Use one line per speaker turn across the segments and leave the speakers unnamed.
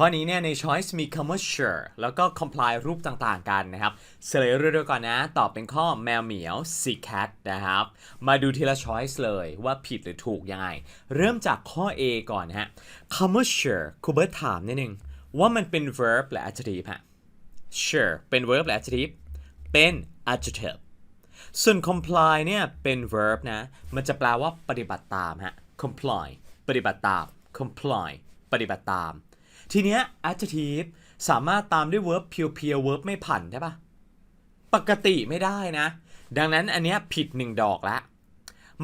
ข้อนี้เนี่ยใน choice มีคำว่า sure แล้วก็ comply รูปต่างๆกันนะครับเฉลยเร็วๆก่อนนะ ตอบเป็นข้อแมวเหมียว sea cat นะครับ มาดูทีละ choice เลยว่าผิดหรือถูกยังไง เริ่มจากข้อ A ก่อนนะฮะคำว่า sure ครูเบิร์ตถามนิดนึง ว่ามันเป็น verb หรือ adjective ฮะ sure เป็น verb หรือ adjective เป็น adjective ส่วน comply เนี่ยเป็น verb นะ มันจะแปลว่าปฏิบัติตามฮะ comply ปฏิบัติตาม comply ปฏิบัติตาม ทีเนี้ย adjective สามารถตามด้วย verb เพียวๆ verb ไม่ผันใช่ปะปกติไม่ได้นะ ดังนั้นอันเนี้ยผิดหนึ่งดอกละ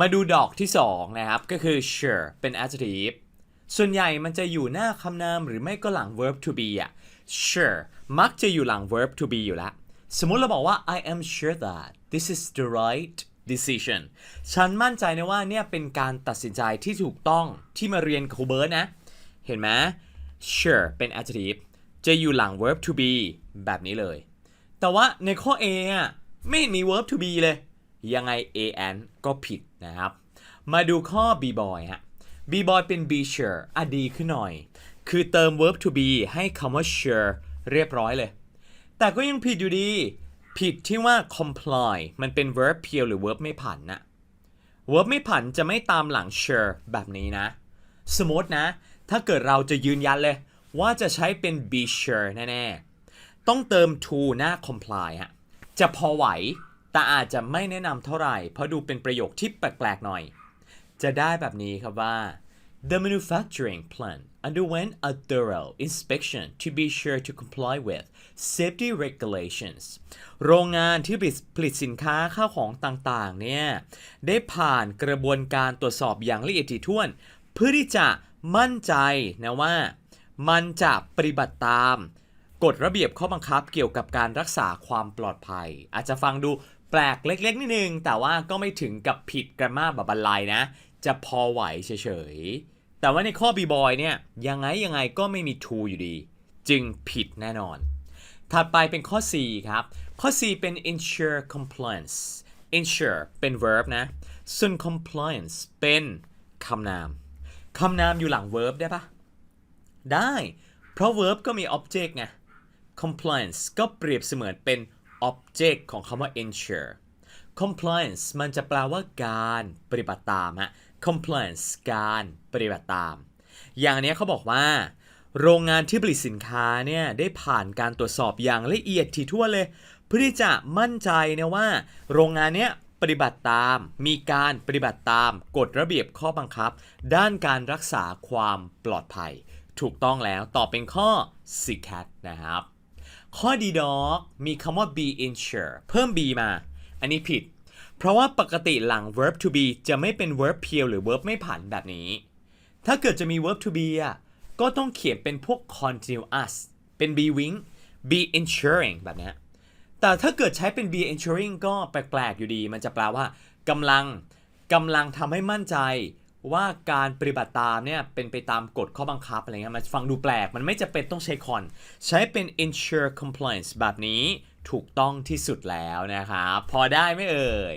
มาดูดอกที่ 2 นะครับ ก็คือ sure เป็น adjective ส่วนใหญ่มันจะอยู่หน้าคำนามหรือไม่ก็หลัง verb to be อะ sure มักจะอยู่หลัง verb to be อยู่แล้ว สมมุติเราบอกว่า I am sure that this is the right decision ฉันมั่นใจนะว่าเนี่ยเป็นการตัดสินใจที่ถูกต้องที่มาเรียนครูเบิร์ตนะ เห็นไหม sure เป็น adjective จะอยู่หลัง verb to be แบบนี้เลย แต่ว่าในข้อ A อะไม่มี verb to be เลย ยังไง an ก็ผิดนะครับ มาดูข้อ b boy ฮะ b boy เป็น be sure อะดีขึ้นหน่อย คือเติม verb to be ให้คำว่า sure เรียบร้อยเลย แต่ก็ยังผิดอยู่ดี ผิดที่ว่า comply มันเป็น verb เพียวหรือ verb ไม่ผันนะ verb ไม่ผันจะไม่ตามหลัง sure แบบนี้นะ สมมตินะ ถ้าเกิดเราจะยืนยันเลย ว่าจะใช้เป็น be sure แน่ๆ ต้องเติม to หน้า comply ฮะ จะพอไหว แต่อาจจะไม่แนะนำเท่าไหร่ เพราะดูเป็นประโยคที่แปลกๆหน่อย จะได้แบบนี้ครับว่า The manufacturing plant underwent a thorough inspection to be sure to comply with safety regulations โรงงานที่ผลิตสินค้าข้าวของต่างๆ เนี่ย ได้ผ่านกระบวนการตรวจสอบอย่างละเอียดถี่ถ้วน เพื่อที่จะ มั่นใจนะว่า มันจะปฏิบัติตามกฎระเบียบข้อบังคับเกี่ยวกับการรักษาความปลอดภัย อาจจะฟังดูแปลกเล็ก ๆนิดนึง แต่ว่าก็ไม่ถึงกับผิดกันมากแบบบรรลัยนะ จะพอไหวเฉยๆ แต่ว่าในข้อ b boy เนี่ยยังไงยังไงก็ไม่มี to อยู่ดี จึงผิดแน่นอน ถัดไปเป็นข้อ C ครับ ข้อ C เป็น ensure compliance ensure เป็น verb นะ ส่วน compliance เป็นคำนาม คำนามอยู่หลัง verb ได้ปะได้ เพราะ verb ก็มี object ไง compliance ก็เปรียบเสมือนเป็น object ของคำว่า ensure compliance มันจะแปลว่าการปฏิบัติตามฮะ compliance การปฏิบัติตาม อย่างนี้เขาบอกว่า โรงงานที่ผลิตสินค้าเนี่ยได้ผ่านการตรวจสอบอย่างละเอียดถี่ถ้วนเลย เพื่อที่จะมั่นใจนะว่า โรงงานเนี้ย ปฏิบัติตาม มีการปฏิบัติตามกฎระเบียบข้อบังคับ ด้านการรักษาความปลอดภัย ถูกต้องแล้วตอบเป็นข้อ C cat นะครับ ข้อดีดอกมีคำว่า be insure เพิ่ม be มา อันนี้ผิด เพราะว่าปกติหลัง verb to be จะไม่เป็น verb เพียวหรือ verb ไม่ผันแบบนี้ ถ้าเกิดจะมี verb to be อะก็ต้องเขียนเป็นพวก continuous เป็น be wing be ensuring แบบนี้ แต่ถ้าเกิดใช้เป็น be ensuring ก็แปลกๆอยู่ดี มันจะแปลว่ากำลังกำลังทำให้มั่นใจว่าการปฏิบัติตามเนี่ยเป็นไปตามกฎข้อบังคับอะไรเงี้ยมันฟังดูแปลก มันไม่จะเป็นต้องใช้คอน ใช้เป็น ensure compliance แบบนี้ถูกต้องที่สุดแล้วนะครับ พอได้ไม่เอ่ย